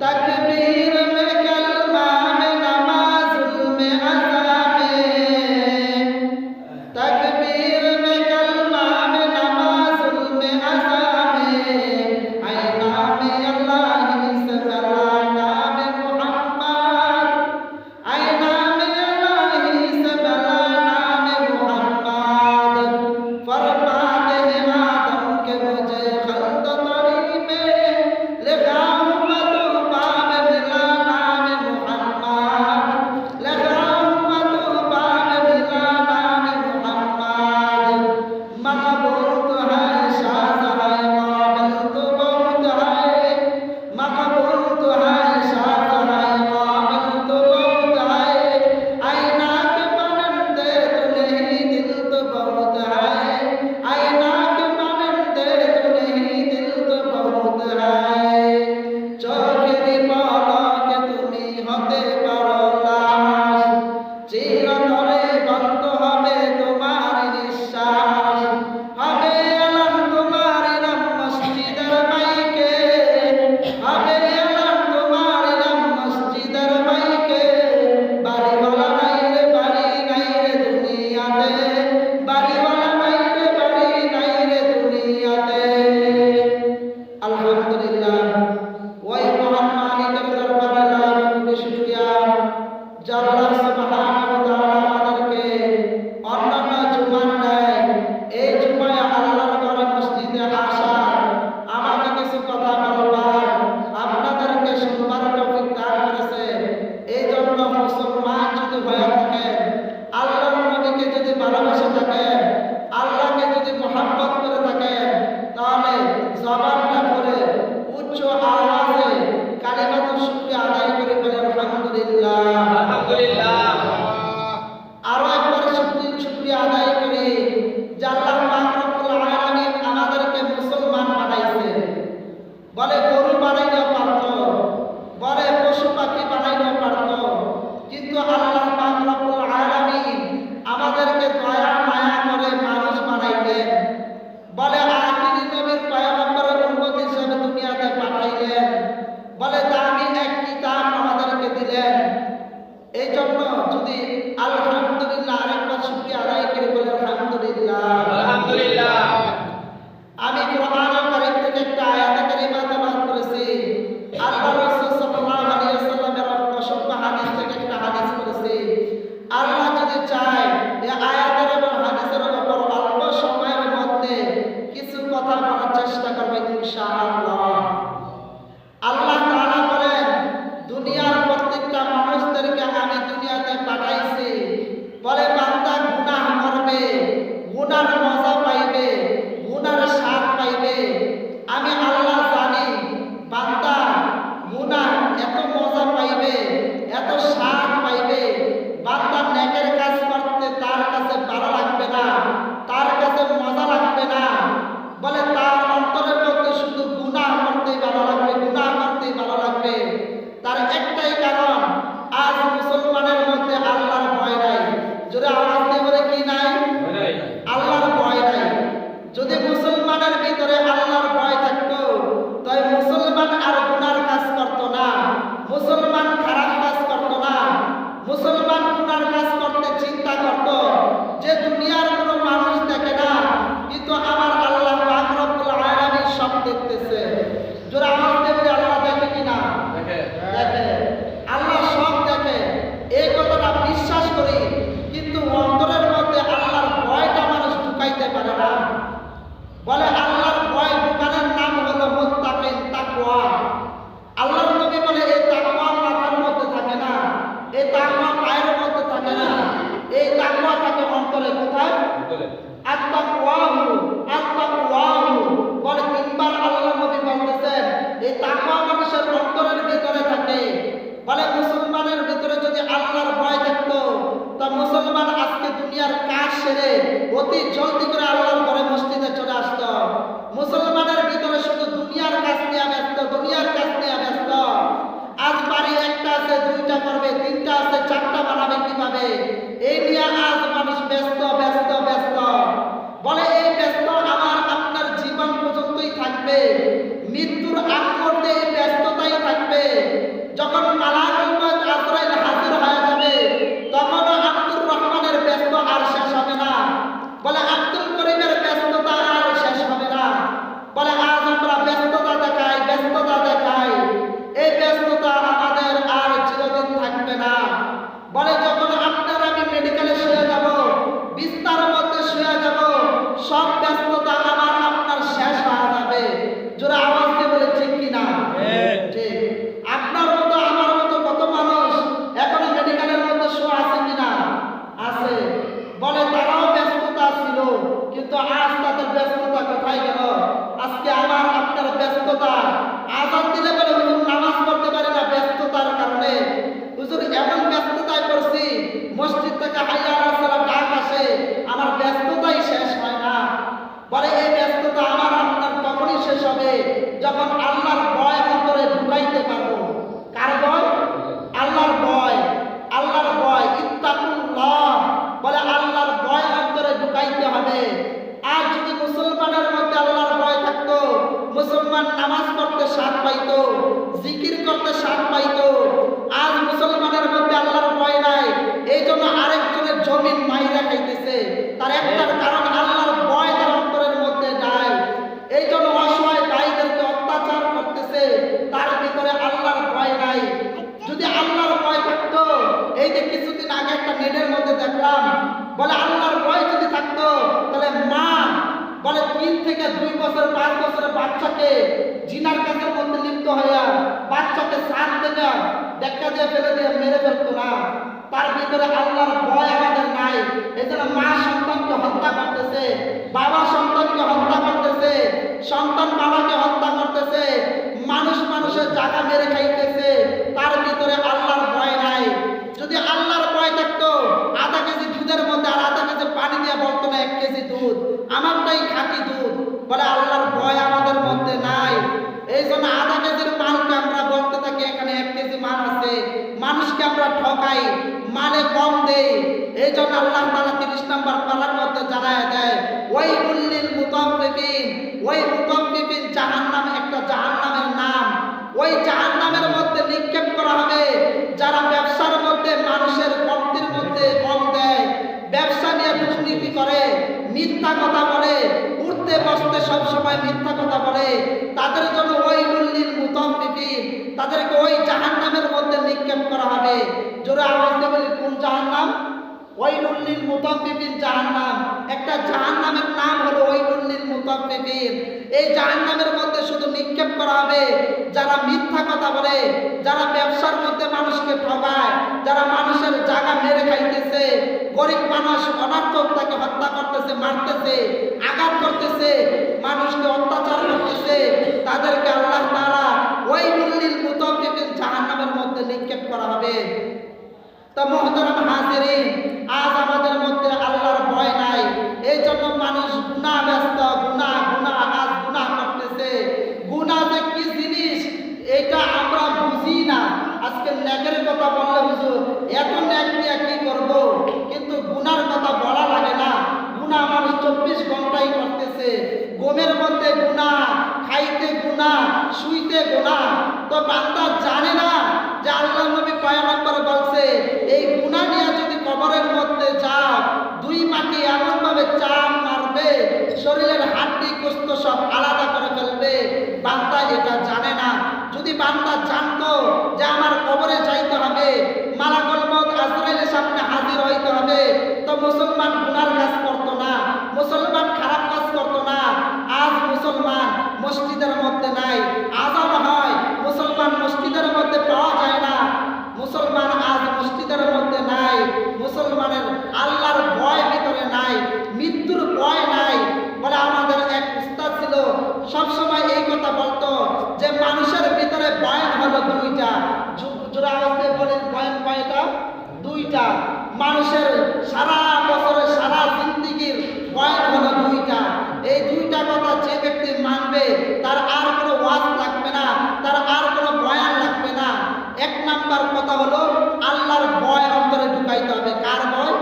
Tá aqui bem. হবে এই নিয়ে আজ মানুষ ব্যস্ত ব্যস্ত ব্যস্ত। বলে, এই ব্যস্ত আমার আপনার জীবন পর্যন্তই থাকবে। বাচ্চাকে জিনার কাছের মধ্যে লিপ্ত হইয়া বাচ্চাকে সাত থেকে দেখা দিয়ে ফেলে দিয়ে মেরে ফেলতো না। তার ভিতরে আল্লাহর ভয় আমাদের নাই। এই জন্য মা সন্তানকে হত্যা করতেছে, বাবা সন্তানকে হত্যা করতেছে, সন্তান বাবাকে হত্যা করতেছে, মানুষ মানুষের জায়গা মেরে খাইতেছে। তার ভিতরে আল্লাহর ভয় নাই। যদি আল্লাহর ভয় থাকতো, আধা কেজি দুধের মধ্যে আর আধা কেজি পানি দিয়ে বলতো না, এক কেজি দুধ। আমারটাই খাঁটি দুধ। বলে আল্লাহর কম দেই। এই জন্য আল্লাহ তালা তিরিশ নম্বর পালার মধ্যে জানায় দেয়। ওই উল্লিল মুতাফিফিন ওই মুতাফিফিন জাহান্নাম একটা জাহান নামের নাম। ওই জাহান নামের মধ্যে নিক্ষেপ করা হবে। যারা ব্যবসার মধ্যে, মানুষের কমতির মধ্যে কম দেয়, ব্যবসা নিয়ে দুর্নীতি করে, মিথ্যা কথা বলে উঠতে বসতে সব সময় মিথ্যা কথা বলে, তাদের জন্য ওই উল্লিল মুতাফিফিন তাদেরকে ওই জাহান নামের মধ্যে নিক্ষেপ করা হবে। জোরে আওয়াজ দিয়ে কোন জাহান্নাম ওয়াইলুল্লিল মুতাফফিফিন জাহান্নাম। একটা জাহান্নামের নাম হলো ওয়াইলুল্লিল মুতাফফিফিন। এই জাহান্নামের মধ্যে শুধু নিক্ষেপ করা হবে যারা মিথ্যা কথা বলে, যারা ব্যবসার মধ্যে মানুষকে ঠকায় যারা মানুষের জায়গা মেরে খাইতেছে, গরিব মানুষ অনার্থক তাকে হত্যা করতেছে, মারতেছে, আঘাত করতেছে, মানুষকে অত্যাচার করতেছে, তাদেরকে আল্লাহ তাআলা ওয়াইলুল্লিল মুতাফফিফিন জাহান্নামের মধ্যে নিক্ষেপ করা হবে। তা মহতরম হাজিরিন, আজ আমাদের মধ্যে আল্লাহর ভয় নাই। এই জন্য মানুষ গুনাহ ব্যস্ত, গুনাহ গুনাহ, আজ গুনাহ করতেছে। গুনাহ যে কি জিনিস, এটা আমরা বুঝি না। আজকে ন্যাকের কথা বললে হুজুর, এত ন্যাক নিয়ে কি করব? কিন্তু গুনার কথা বলা লাগে না। গুনাহ মানুষ চব্বিশ ঘন্টাই করতেছে। গোমের মধ্যে গুনাহ, খাইতে গুনাহ, শুইতে গুনাহ। তো বান্দা জানে না যে আল্লাহ নবী পয়গম্বর বলছে এই গুনাহ নিয়ে যদি কবরের মধ্যে যাও দুই মাটি এমন ভাবে চাপ মারবে শরীরের হাড্ডি কুস্ত সব আলাদা করে ফেলবে। বান্দা এটা জানে না। যদি বান্দা জানতো যে আমার কবরে যাইতে হবে, মালাকুল মউত আজরাইলের সামনে হাজির হইতে হবে, তো মুসলমান গুনার কাজ করতো না, মুসলমান খারাপ কাজ করতো না। আজ মুসলমান মসজিদের মধ্যে নাই, আজান হয়, মুসলমান মসজিদের মধ্যে পাওয়া যায় না। মুসলমান আজ মসজিদের মধ্যে নাই, মুসলমানের আল্লাহর ভয় ভিতরে নাই। সব সময় এই কথা বলতো যে মানুষের ভিতরে বয়ান হলো দুইটা। জো- জোরে আওয়াজ দিয়ে বলেন বয়ান কয়টা? দুইটা। মানুষের সারা বছরের সারা জিন্দিগির বয়ান হলো দুইটা। এই দুইটা কথা যে ব্যক্তি মানবে, তার আর কোনো ওয়াজ লাগবে না, তার আর কোনো বয়ান লাগবে না। এক নাম্বার কথা হলো আল্লাহর ভয় অন্তরে ঢুকাইতে হবে কার ভয়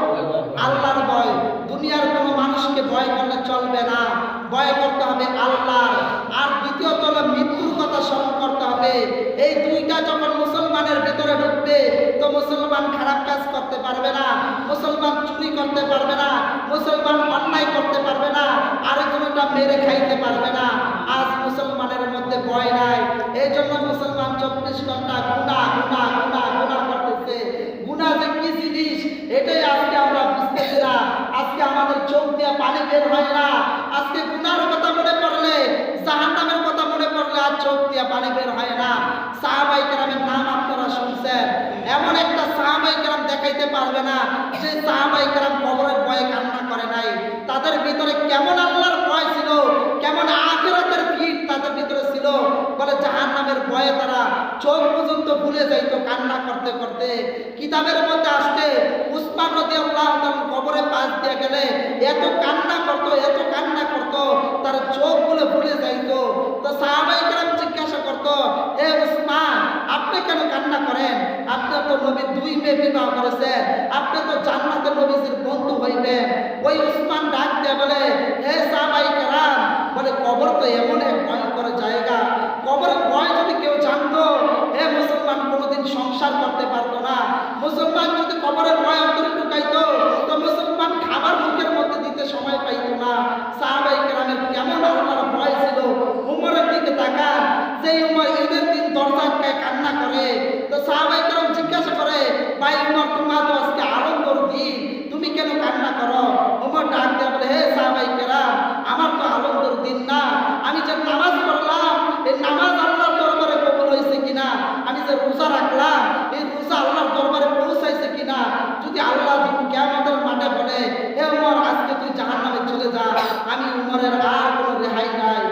আল্লাহর ভয় দুনিয়ার কোনো মানুষকে ভয় করলে চলবে না ভয় করতে হবে আল্লাহর আর দ্বিতীয়ত হলো মৃত্যুর কথা স্মরণ করতে হবে এই দুইটা যখন মুসলমানের ভেতরে ঢুকবে, তো মুসলমান খারাপ কাজ করতে পারবে না, মুসলমান চুরি করতে পারবে না, মুসলমান অন্যায় করতে পারবে না আর কোনোটা মেরে খাইতে পারবে না। আজ মুসলমানের মধ্যে ভয় নাই। এই জন্য মুসলমান চব্বিশ ঘণ্টা গুণা গুণা গুণা গুণা করতেছে। গুণা যে কি জিনিস, এটাই আজকে আমরা বুঝতেছি না। আজকে আমাদের চোখ দিয়ে পানি বের হয় না। আজকে গুণার কথা মনে পড়লে, জাহান্নামের কথা মনে পড়লে আর চোখ দিয়ে পানি বের হয় না সাহাবাই কেরামের নাম আপনারা শুনছেন এমন একটা সাহাবাই দেখাইতে পারবে না। সাহাবাই কেরাম কবরের ভয়ে কান্না করে নাই। তাদের ভিতরে কেমন আল্লাহর ভয় ছিল, কেমন আখিরাতের ভিড় তাদের ভিতরে ছিল, বলে জাহান্নামের ভয়ে তারা চোখ পর্যন্ত ভুলে যাইতো কান্না করতে করতে। কিতাবের মধ্যে আসছে, উসমান রদি আল্লাহ কবরে পাশ দিয়ে গেলে এত কান্না করতো, এত কান্না করতো, তার চোখগুলো ভুলে যাইতো। তো সাহাবাই আপনি কেন কান্না করেন? আপনি তো নবী দুই মেয়ে বিবাহ করেছেন। আপনি তো জান্নাতের নবীজির বন্ধু হইবেন। ওই উসমান ডাক দিয়ে বলে হে সাহাবাই কেরাম বলে কবর তো এমন এক ভয়ঙ্কর জায়গা কবরের ভয় যদি কেউ জানতো হে মুসলমান কোনোদিন সংসার করতে পারতো না মুসলমান যদি কবরের ভয় অন্তরে ঢুকাইতো তো মুসলমান খাবার মুখের মধ্যে দিতে সময় পাইতো না সাহাবাই কেরামের কেমন আল্লাহর ভয় ছিল উমরের দিকে তাকান যে উমর ঈদের দিন দরজা আটকায় কান্না করে তো সাহাবাই কেরাম জিজ্ঞাসা করে ভাই উমর তোমার তো আজকে আনন্দর দিন তুমি কেন কান্না করো উমর ডাক দিয়ে বলে হে সাহাবাই কেরাম আমার তো আনন্দর দিন না আমি যে নামাজ পড়লাম এই নামাজ আল্লাহর দরবারে কবুল হয়েছে কিনা আমি যে রোজা রাখলাম এই রোজা আল্লাহর দরবারে পৌঁছাইছে কিনা যদি আল্লাহ তুমি কেমতের মাঠে বলে হে উমর আজকে তুই জাহান নামে চলে যা আমি উমরের আর কোনো রেহাই নাই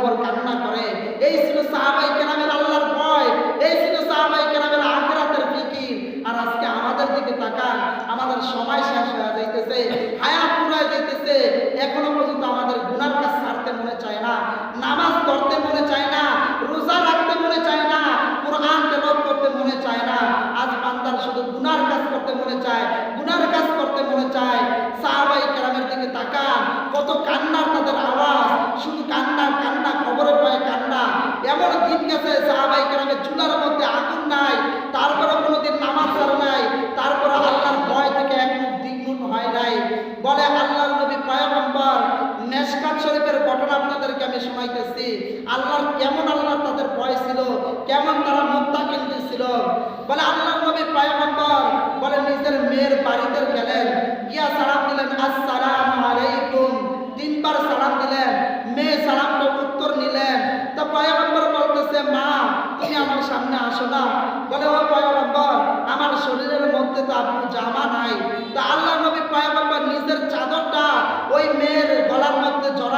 উমর কান্না করে। এই ছিল সাহাবাই কেরামের আল্লাহর ভয় এই ছিল সাহাবাই কেরামের আখিরাতের ফিকির আর আজকে আমাদের দিকে তাকান আমাদের সময় শেষ হয়ে যাইতেছে হায়াত পুরাই যাইতেছে এখনও পর্যন্ত আমাদের গুনার কাজ ছাড়তে মনে চায় না নামাজ পড়তে মনে চায় না রোজা রাখতে মনে চায় না কোরআন তেলাওয়াত করতে মনে চায় না আজ বান্দার শুধু গুনার কাজ করতে মনে চায় গুনার কাজ করতে মনে চায় সাহাবাই কেরামের দিকে তাকান কত কান্নার তাদের আওয়াজ শুধু কান্না কান্না খবরে পায় কান্না এমন দিন গেছে আল্লাহর ভয় থেকে শরীফের ঘটনা আপনাদেরকে আমি শোনাইতেছি। আল্লাহর কেমন আল্লাহর তাদের ভয় ছিল, কেমন তারা মুত্তাকিন ছিল। বলে আল্লাহর নবী পয়গম্বর বলে, নিজের মেয়ের বাড়িতে গেলেন।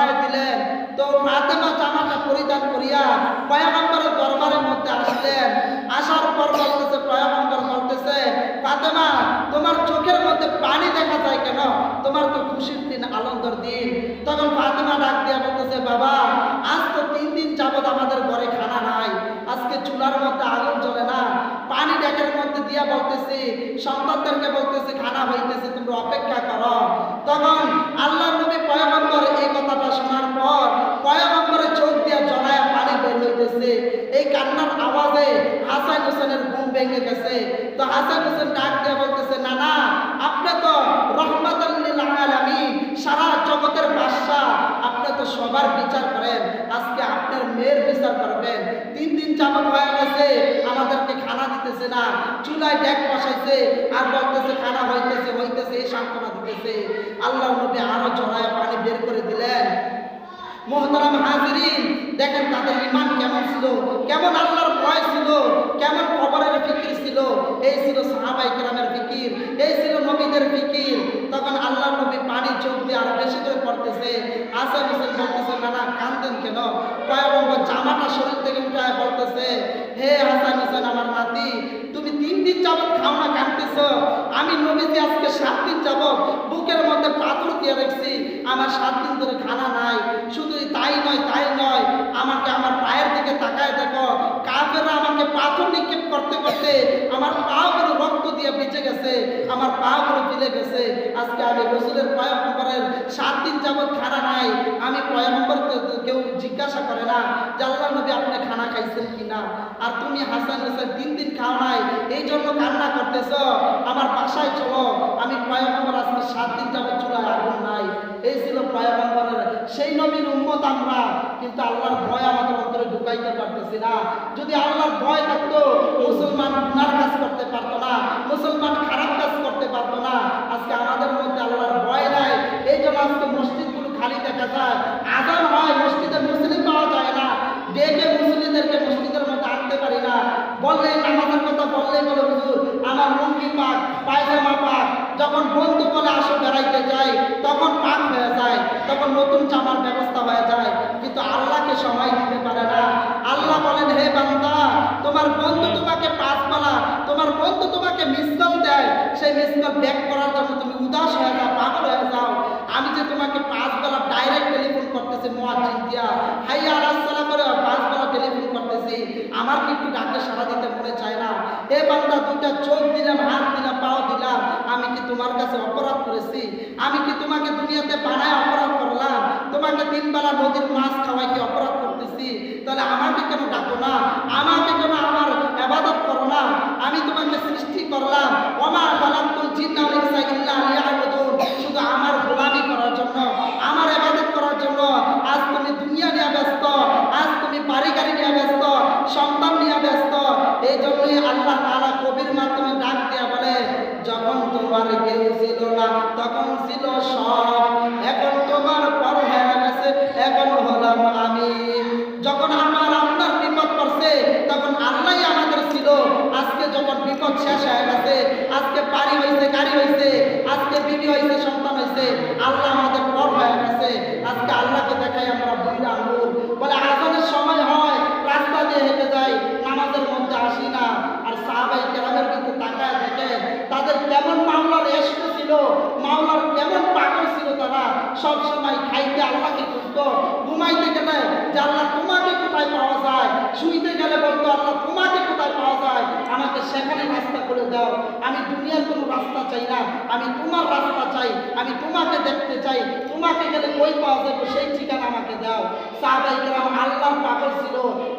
মধ্যে দিলেন। তো ফাতেমা জামাটা পরিধান করিয়া পয়গম্বরের দরবারের মধ্যে আসলেন। আসার পর বলতেছে, পয়গম্বর বলতেছে, ফাতেমা, তোমার চোখের মধ্যে পানি দেখা যায় কেন? তোমার তো খুশির দিন, আনন্দর দিন। তখন ফাতেমা ডাক দিয়া বলতেছে, বাবা, আজ তো তিন দিন যাবত আমাদের ঘরে খানা নাই। আজকে চুলার মধ্যে আগুন জ্বলে না। পানি ডেকের মধ্যে দিয়া বলতেছি, সন্তানদেরকে বলতেছি, খানা হইতেছে, তোমরা অপেক্ষা করো। তখন আল্লাহ নবী পয়গম্বর এই কথাটা শোনার পর পয়গম্বরের চোখ দিয়া জড়ায় পানি বের হইতেছে এই কান্নার আওয়াজে হাসান হোসেনের ঘুম ভেঙে গেছে। তো হাসান হোসেন ডাক দিয়ে বলতেছে না না আপনি তো রহমাতুল্লিল আলামিন, সারা জগতের বাদশাহ, আপনি তো সবার বিচার করেন। আজকে আপনার মেয়ের বিচার করবেন। তিন দিন যাবত হয়ে গেছে, আমাদেরকে খানা দিতেছে না, চুলায় ডেক বসাইছে, আর বলতেছে, খানা হইতেছে হইতেছে, এই সান্ত্বনা দিতেছে। আল্লাহ নবী আরও জড়ায় পানি বের করে দিলেন। মোহতারাম হাজিরিন, দেখেন তাদের ইমান কেমন ছিল, কেমন আল্লাহর ভয় ছিল, কেমন কবরের ফিকির ছিল, এই ছিল সাহাবাই কেরামের ফিকির, এই ছিল নবীদের ফিকির। তখন আল্লাহ নবী পানি চোখ দিয়ে আরও বেশি করে পড়তেছে আসাম হোসেন বলতেছে না না কান্দেন কেন? পয়গম্বর জামাটা শরীর থেকে উঠায় বলতেছে, হে হাসান হোসেন, আমার নাতি, তুমি তিন দিন যাবত খাও না, কাঁদতেছ। আমি নবীজি আজকে সাত দিন যাবত বুকের মধ্যে পাথর দিয়ে রাখছি আমার সাত দিন ধরে খানা নাই। শুধু তাই নয় তাই নয়। আমাকে আমার পায়ের দিকে তাকায় দেখো। কাফেররা আমাকে পাথর নিক্ষেপ করতে করতে আমার পাগুলো রক্ত দিয়ে বেঁচে গেছে। আমার পাগুলো ফিলে গেছে। আজকে আমি রসুলের পয়গম্বরের সাত দিন যাবত খানা নাই। আমি পয়গম্বরকে কেউ জিজ্ঞাসা করে না আল্লাহ নবী আপনি খানা খাইছেন কিনা। আর তুমি হাসান হোসেন দিন দিন খাও নাই। এই জন্য কান্না করতেছ। আমার বাসায় চলো। আমি পয়গম্বর আজকে সাত দিন আগুন নাই এই ছিল পয়গম্বরের, সেই নবীর উম্মত আমরা, কিন্তু আল্লাহর ভয় আমাদের অন্তরে ঢুকাইতে পারতেছি না। যদি আল্লাহর ভয় থাকতো, মুসলমান গুনার কাজ করতে পারতো না, মুসলমান খারাপ কাজ করতে পারতো না। আজকে আমাদের মধ্যে আল্লাহর ভয় নাই। এই জন্য আজকে মসজিদগুলো খালি দেখা যায়। আজান হয়, মসজিদে মুসলিম পাওয়া যায় না। ডেকে মুসলিমদেরকে মসজিদের মধ্যে আনতে পারি না। বললে নামাজের কথা বললেই বলে, হুজুর, আমার মুরগি পাক, পায়জামা পাক যখন বন্ধু বলে আসে বেড়াইতে যায়, তখন পাক হয়ে যায়, তখন নতুন চামার ব্যবস্থা হয়ে যায়। কিন্তু আল্লাহকে সময় দিতে পারে না। আল্লাহ বলেন, হে বান্দা, তোমার বন্ধু তোমাকে পাঁচ মালা, তোমার বন্ধু তোমাকে মিসকল দেয়। সেই মিসকল ব্যাক করার জন্য তুমি উদাস হয়ে যাও, পাগল হয়ে যাও। আমি যে তোমাকে পাঁচ বেলা ডাইরেক্ট টেলিফোন করতেছি মোয়াজিদ দিয়া। হাইয়া আলাহ করে পাঁচ বেলা টেলিফোন করতেছি। আমার কিন্তু ডাকে সারা দিতে মনে চায় না। এ বান্দা দুটা চোখ দিলাম, হাত দিলাম, পাও দিলাম। আমি কি তোমার কাছে অপরাধ করেছি? আমি কি তোমাকে দুনিয়াতে বানায় অপরাধ করলাম? তোমাকে তিনবেলা নদীর মাছ খাওয়াই কি অপরাধ করতেছি? তাহলে আমাকে কেন ডাকো না? আমাকে কেন আমার আবাদত করো না? আমি তোমাকে সৃষ্টি করলাম। আমার জিন্না ইনসা ইল্লা লিয়াবুদুন। শুধু আমার শেষ হয়ে গেছে। আজকে বাড়ি হয়েছে, গাড়ি হয়েছে, আজকে বিবি হয়েছে, সন্তান হয়েছে। আল্লাহ আমাদের পর হয়ে গেছে। আজকে আল্লাহকে দেখাই আমরা বুঝলে আঙ্গুল বলে আজানের সময় হয়, রাস্তা দিয়ে হেঁটে যাই, নামাজের মধ্যে আসি না। আর সাহাবাই কেরামের কিন্তু তাকায় দেখেন, তাদের কেমন মামলার এসক ছিল মামলার কেমন পাগল ছিল তারা। সব সময় খাইতে আল্লাহকে খুঁজতো, ঘুমাইতে গেলে যে আল্লাহ তোমাকে কোথায় পাওয়া যায়? শুইতে গেলে বলতো, আল্লাহ তোমাকে কোথায় পাওয়া যায়? আমাকে সেখানে রাস্তা করে দাও। আমি দুনিয়ার কোনো রাস্তা চাই না। আমি তোমার রাস্তা চাই। আমি তোমাকে দেখতে চাই। তোমাকে গেলে কই পাওয়া যাবে? সেই ঠিকানা আমাকে দাও। সাহাবাই কেরাম আল্লাহর পাগল ছিল।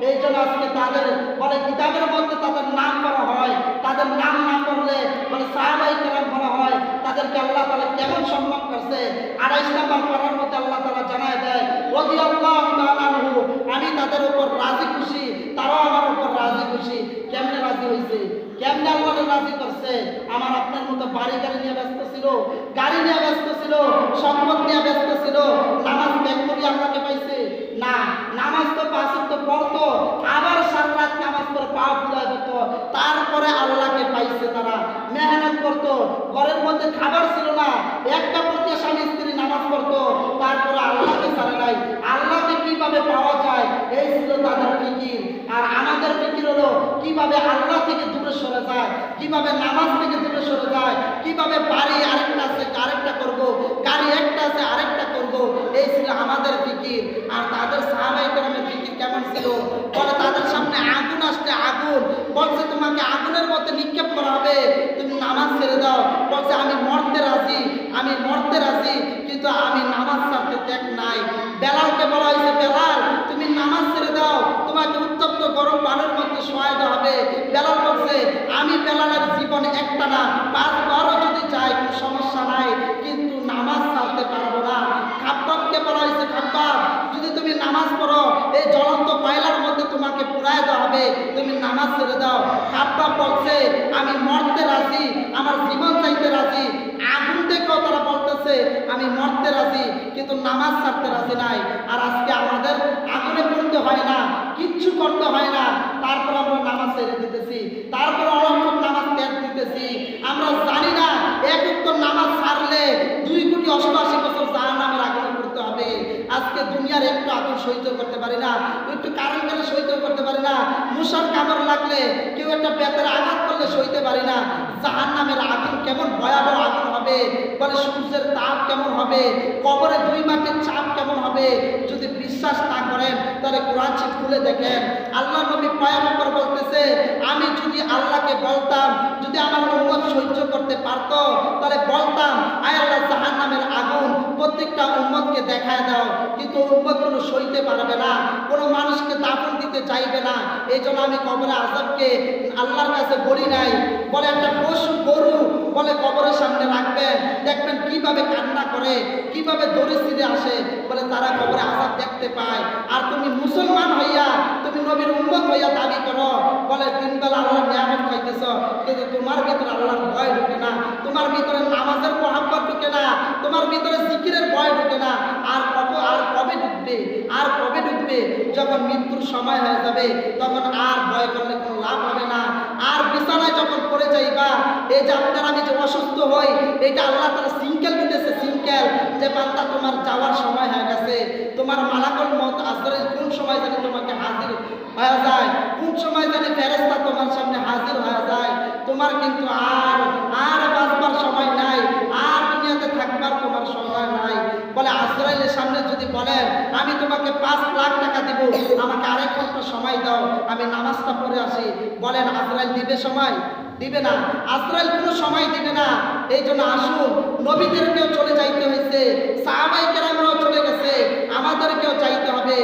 এই জন্য আজকে তাদের, বলে কিতাবের মধ্যে তাদের নাম করা হয়। তাদের নাম না করলে, বলে সাহাবাই কেরাম বলা হয়, তাদেরকে আল্লাহ তালা কেমন সম্মান করছে? আড়াইশ নাম্বার করার মধ্যে আল্লাহ তালা জানায় দেয় আমি তাদের উপর রাজি খুশি। তারাও আমার উপর রাজি খুশি কেমনে রাজি হয়েছে কেমনে আল্লাহ রাজি করছে? আমার আপনার মতো বাড়ি গাড়ি নিয়ে ব্যস্ত ছিল, গাড়ি নিয়ে ব্যস্ত ছিল, সম্পদ নিয়ে ব্যস্ত ছিল, নামাজ ত্যাগ করি আল্লাহকে পাইছে। না, নামাজ তো পাঁচ তো পড়তো, আবার সারা রাত নামাজ পড়ে পা ফুলায় দিত। তারপরে আল্লাহকে পাইছে তারা। মেহনত করতো, ঘরের মধ্যে খাবার ছিল না। এক কাপড় দিয়ে স্বামী স্ত্রী নামাজ পড়তো, তারপরে আল্লাহকে ছাড়ে নাই। আল্লাহকে কীভাবে পাওয়া যায়? এই ছিল তাদের ফিকির। আর আমাদের ফিকির হলো কীভাবে আল্লাহ থেকে দূরে সরে যায়, কীভাবে নামাজ থেকে দূরে সরে যায়, কীভাবে বাড়ি আরেকটা আছে, আরেকটা করব, গাড়ি একটা আছে, আরেকটা করব, এই ছিল আমাদের ফিকির। আর তাদের সাহাবাই কেরামের ফিকির কেমন ছিল? বলে, তাদের সামনে আগুন আসছে, আগুন। বলছে, তোমাকে আগুনের মধ্যে নিক্ষেপ করা হবে। তুমি নামাজ ছেড়ে দাও। বলছে, আমি মরতে রাজি, আমি মরতে রাজি, কিন্তু আমি নামাজ ছাড়তে ত্যাগ নাই। বেলালকে বলা হয়েছে, বেলাল, তুমি নামাজ ছেড়ে দাও। তোমাকে গরম পানির মধ্যে দেওয়া হবে। বেলাল বলছে, আমি বেলালের জীবন একটা না, পাঁচবারও যদি চাই কোনো সমস্যা নাই, কিন্তু নামাজ ছাড়তে পারব না। খাব্বাবকে বলা হয়েছে, খাব্বাব, যদি তুমি নামাজ পড়ো, এই জ্বলন্ত কয়লার মধ্যে তোমাকে পুরায় দেওয়া হবে। তুমি নামাজ ছেড়ে দাও। খাব্বাব বলছে, আমি মরতে রাজি, আমার জীবন চাইতে রাজি। আগুন থেকেও তারা বলতেছে, আমি মরতে রাজি, কিন্তু নামাজ ছাড়তে রাজি নাই। আর আজকে আমাদের আগুনে পড়তে হয় না। কিচ্ছু করতে হয় না। তারপর আমরা নামাজ ছেড়ে দিতেছি। তারপর অনন্ত নামাজ ত্যাগ দিতেছি। আমরা জানি না এক উত্তর নামাজ ছাড়লে দুই কোটি অষ্টআশি বছর জাহান নামের আগুনে করতে হবে। আজকে দুনিয়ার একটু আগুন সহ্য করতে পারি না, একটু কারেন্ট গেলে সহ্য করতে পারি না মুসার কামড় লাগলে কেউ একটা বেতের আঘাত করলে সইতে পারি না। জাহান নামের আগুন কেমন ভয়াবহ আগুন হবে? বলে সূর্যের তাপ কেমন হবে? কবরে দুই মাটির চাপ কেমন হবে? যদি বিশ্বাস না করেন, তাহলে কোরআন ছিট খুলে দেখেন। আল্লাহ নবী পয়গম্বর বলতেছে, আমি যদি আল্লাহকে বলতাম, যদি আমার উম্মত সহ্য করতে পারতো, তাহলে বলতাম, আয় আল্লাহ জাহান নামের আগুন, প্রত্যেকটা উম্মতকে দেখায় দাও। কিন্তু উম্মতগুলো সইতে পারবে না, কোনো মানুষকে দাফন দিতে চাইবে না। এই জন্য আমি কবরে আজাবকে আল্লাহর কাছে বলি নাই। বলে একটা পশু, গরু বলে কবরের সামনে রাখবেন। দেখবেন কীভাবে কান্না করে, কীভাবে দরিদ্রে আসে। বলে তারা কবরে আজাব দেখতে পায়। আর তুমি মুসলমান হইয়া, তুমি নবীর উম্মত হইয়া দাবি করো, বলে দিনবেলা আল্লাহ নিয়ামত খাইতেছ। কিন্তু তোমার ভিতরে আল্লাহর ভয় ঢুকে না। তোমার ভিতরে নামাজের মহাব্বত ঢুকে না। তোমার ভিতরে জিকিরের ভয় ঢুকে না। আর কত আর কবে ঢুকবে? আর কবে ঢুকবে? যখন মৃত্যুর সময় হয়ে যাবে, তখন আর ভয় করলে কোনো লাভ হবে না। আর বিছানায় যখন পড়ে যাইবা এই যে আপনার আমি যে অসুস্থ হই এটা আল্লাহ তারা সিঙ্কেল দিতেছে সিঙ্কেল যে বান্দা তোমার যাওয়ার সময় হয়ে গেছে, তোমার মালাকল মত আসরে কোন সময় জানি তোমাকে হাজির হয়ে যায়, কোন সময় জানি ফেরেস্তা তোমার সামনে হাজির হয়ে যায়, তোমার কিন্তু আর আর বাঁচবার সময় যদি বলেন, আমি তোমাকে পাঁচ লাখ টাকা দিব, আমাকে আরেক ঘণ্টা সময় দাও, আমি নামাজটা পড়ে আসি। বলেন, আজরাইল দিবে সময়? দিবে না। আজরাইল কোনো সময় দিবে না। এই জন্য আসুন, নবীদেরকেও চলে যাইতে হয়েছে সাহাবাই কেরামরাও চলে গেছে, আমাদেরকেও চাইতে হবে।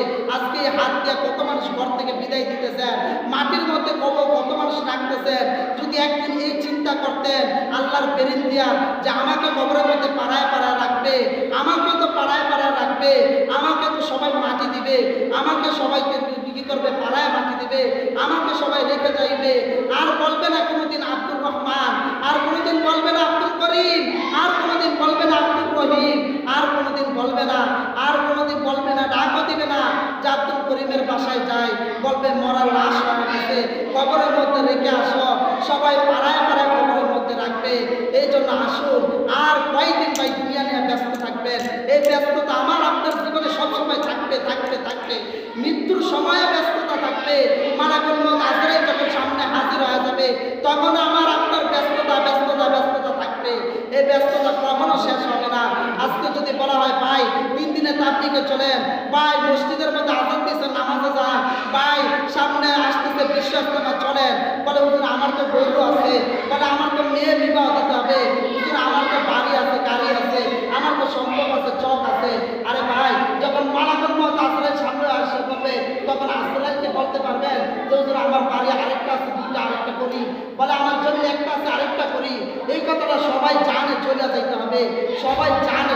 হাত দিয়ে কত মানুষ ঘর থেকে বিদায় দিতেছেন? মাটির মধ্যে কত কত মানুষ রাখতেছেন? যদি একদিন এই চিন্তা করতেন, আল্লাহর বেরিন দিয়া যে আমাকে কবরের মধ্যে পাড়ায় পাড়ায় রাখবে, আমাকে তো পাড়ায় পাড়ায় রাখবে, আমাকে তো সবাই মাটি দিবে, আমাকে সবাইকে কি করবে, পাড়ায় মাটি দিবে, আমাকে সবাই রেখে যাইবে, আর বলবে না কোনোদিন আব্দুর রহমান আর কোনোদিন বলবে না আব্দুল করিম আর কোনোদিন বলবে না আব্দুল রহিম আর কোনোদিন বলবে না আর কোনোদিন বলবে না ডাকও দিবে না যে আব্দুল করিমের বাসায় যায় বলবে মরা লাশ হয়ে গেছে কবরের মধ্যে রেখে আসো। সবাই পাড়ায় পাড়ায় কবরের মধ্যে রাখবে। এই জন্য আসুন, আর কয়দিন ভাই দুনিয়া নিয়ে ব্যস্ত থাকবেন? এই ব্যস্ততা আমার আপনার জীবনে সবসময় থাকবে থাকবে থাকবে। মৃত্যুর সময়ে ব্যস্ততা থাকবে। মারা করল আজরাই যখন সামনে হাজির হয়ে যাবে, তখন আমার আপনার ব্যস্ততা ব্যস্ততা ব্যস্ততা থাকবে। এই ব্যস্ততা কখনো শেষ হবে না। আজকে যদি বলা হয়, ভাই, তিন দিনে তাবলিকে চলেন? ভাই, মসজিদের মধ্যে আজান দিয়েছে নামাজে যান ভাই, সামনে আসতেছে বিশ্বাসনা চলেন? বলে, হুজুর, আমার তো গরু আছে। বলে, আমার তো মেয়ে বিবাহ দিতে হবে। হুজুর, আমার তো বাড়ি আছে, গাড়ি আছে, আমার তো সম্পদ আছে, চক আছে। আরে ভাই, যখন মালাকুল মত আসলে সামনে আসে হবে তখন আসলাইকে বলতে পারবেন যে, হুজুর, আমার বাড়ি আরেকটা আছে, দুইটা আরেকটা করি। বলে, আমার জমি একটা আছে, আরেকটা করি। এই কথাটা সবাই জানে, চলে যাইতে হবে। সবাই জানে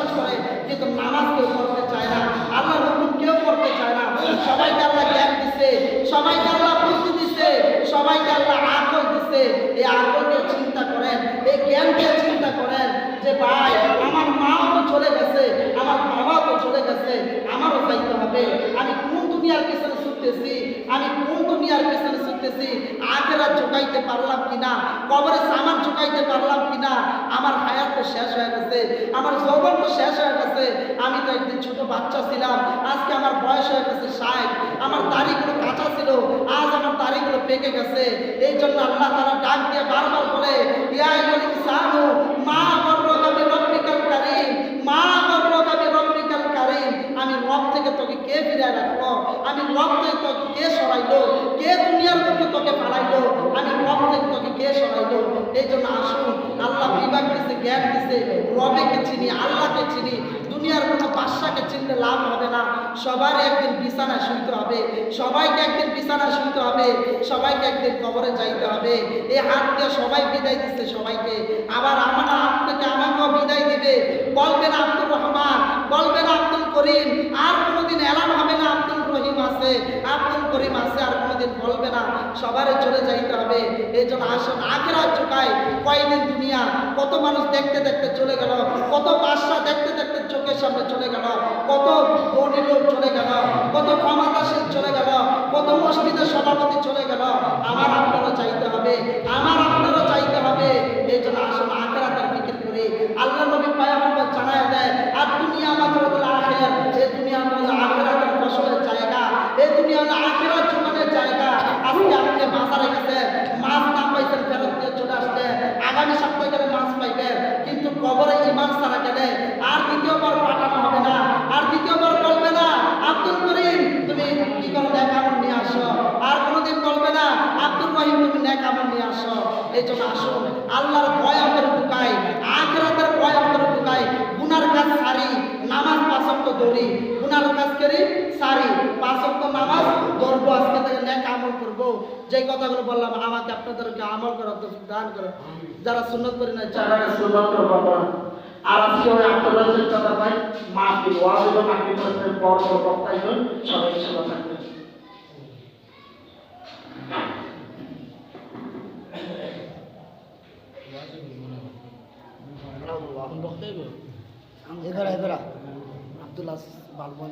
বিশ্বাস করে, কিন্তু নামাজ কেউ পড়তে চায় না আল্লাহর হুকুম কেউ করতে চায় না। সবাইকে আল্লাহ জ্ঞান দিছে, সবাইকে আল্লাহ বুদ্ধি দিছে, সবাইকে আল্লাহ আকল দিছে। এই আকলকে চিন্তা করেন, এই জ্ঞানকে চিন্তা করেন যে, ভাই, আমার মাও তো চলে গেছে, আমার বাবাও তো চলে গেছে, আমারও যাইতে হবে। আমি কোন দুনিয়ার পেছনে ছুটতেছি? আমি কোন দুনিয়ার পেছনে ছুটতেছি? আখেরা চুকাইতে পারলাম কিনা? কবরে সামান চুকাইতে পারলাম কিনা আমার হায়াত তো শেষ হয়ে গেছে আমার যৌবন তো শেষ হয়ে গেছে, আমি তো একদিন ছোট বাচ্চা ছিলাম, আজকে আমার বয়স হয়ে গেছে ষাট, আমার দাড়িগুলো কাঁচা ছিল, আজ আমার দাড়িগুলো পেকে গেছে, এই জন্য আল্লাহ তারা ডাক দিয়ে বারবার বলে মা মা আমি রব থেকে তোকে কে ফিরায় রাখল? আমি রব থেকে কে সরাইলো? কে দুনিয়ার থেকে তোকে পালাইলো? আমি রব থেকে তোকে কে সরাইলো? এই জন্য আসুন, আল্লাহ বিভাগ দিছে, জ্ঞান দিছে, রবেকে চিনি, আল্লাহকে চিনি। দুনিয়ার কোনো বাদশাকে চিনলে লাভ হবে না। সবার একদিন বিছানা শুনতে হবে। সবাইকে একদিন বিছানা শুনতে হবে। সবাইকে একদিন কবরে যাইতে হবে। এই হাত দিয়ে সবাই বিদায় দিচ্ছে সবাইকে। আবার আমার আপনাকে আমাকেও বিদায় দিবে। বলবেন আব্দুর রহমান বলবেন আব্দুল করিম আর কোনোদিন এলান হবে না আব্দুল রহিম আছে আব্দুল করিম আছে আর কোনোদিন বলবে না সবারই চলে যাইতে হবে এই জন্য আসুন আখেরা চোখায় কয়দিন দুনিয়া, কত মানুষ দেখতে দেখতে চলে গেল, কত বাদশা দেখতে দেখতে চোখের সামনে চলে গেল, কত ধনী লোক চলে গেল, কত ক্ষমতাশীল চলে গেল, কত মসজিদের সভাপতি চলে গেল। আমার আপনারও চাইতে হবে, আমার আপনারও চাইতে হবে এই জন্য আসুন আখেরাতের ফিকির করে। আল্লাহ নবী পায়াম্বর জানায় দেয়, আর দুনিয়া মাত্র আখের এই দুনিয়া হলো আখেরাতের ফসলের জায়গা এই দুনিয়া হলো আখেরাত জীবনের জায়গা। আজকে আপনি বাজারে গেছেন মাছ না পাইছেন ফেরত দিয়ে চলে আসলেন আগামী সপ্তাহে গেলে মাছ পাইবেন কিন্তু কবরে ইমান ছাড়া গেলে আর দ্বিতীয়বার পাঠানো হবে না আর দ্বিতীয়বার বলবে না আব্দুল করিম তুমি কি করো নেক আমল নিয়ে আসো আর কোনোদিন বলবে না আব্দুল রহিম তুমি নেক আমল নিয়ে আসো এই জন্য আসুন আল্লাহর ভয় অন্তরে ঢুকাই আখরাতের ভয় অন্তরে ঢুকাই গুনার কাজ সারি নামাজ পাঁচক্ত দৌড়ি গুনার কাজ করি সারি পাঁচক্ত নামাজ ধরবো আজকে থেকে নেক আমল করব। যে কথাগুলো বললাম আমাকে আপনাদেরকে আমল করার দান করো যারা সুন্নত করি না যারা সুন্নত করবেন আর আজকে ওই আব্দুল রাজ্জাক চাচা ভাই মাহফিল ওয়াজ এবং মাহফিল বড় বড় বক্তা হলেন সবাই সেবা থাকবেন এবার এবার। আব্দুল্লাহ বালবন